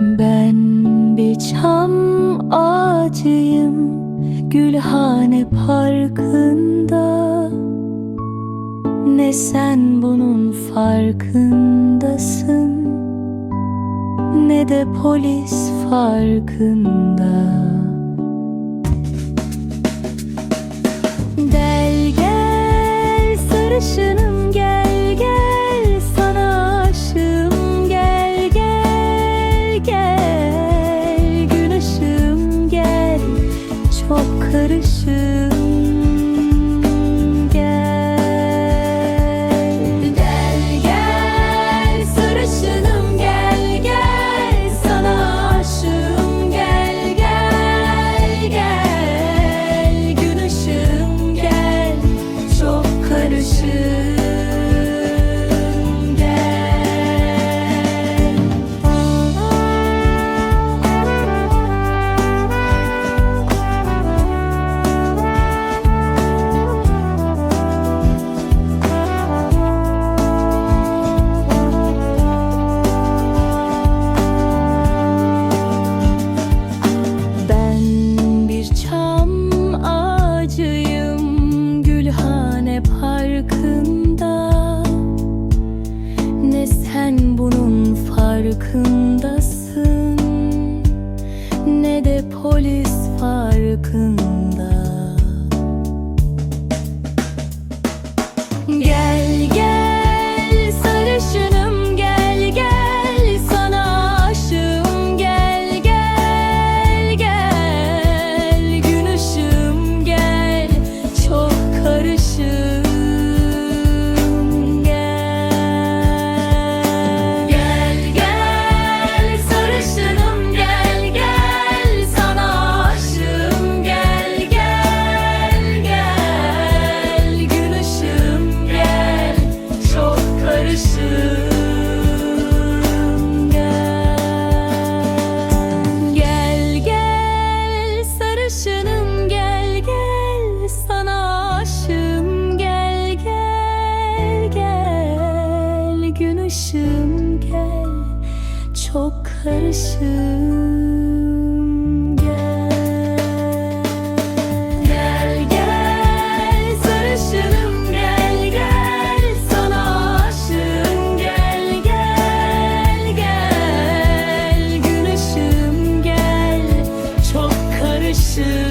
Ben bir çam ağacıyım Gülhane parkında. Ne sen bunun farkındasın Ne de polis farkında. 心。karışım gel Çok karışım gel. Gel gel sarışınım gel gel Sana aşığım gel gel gel. Gün ışığım gel Çok karışım.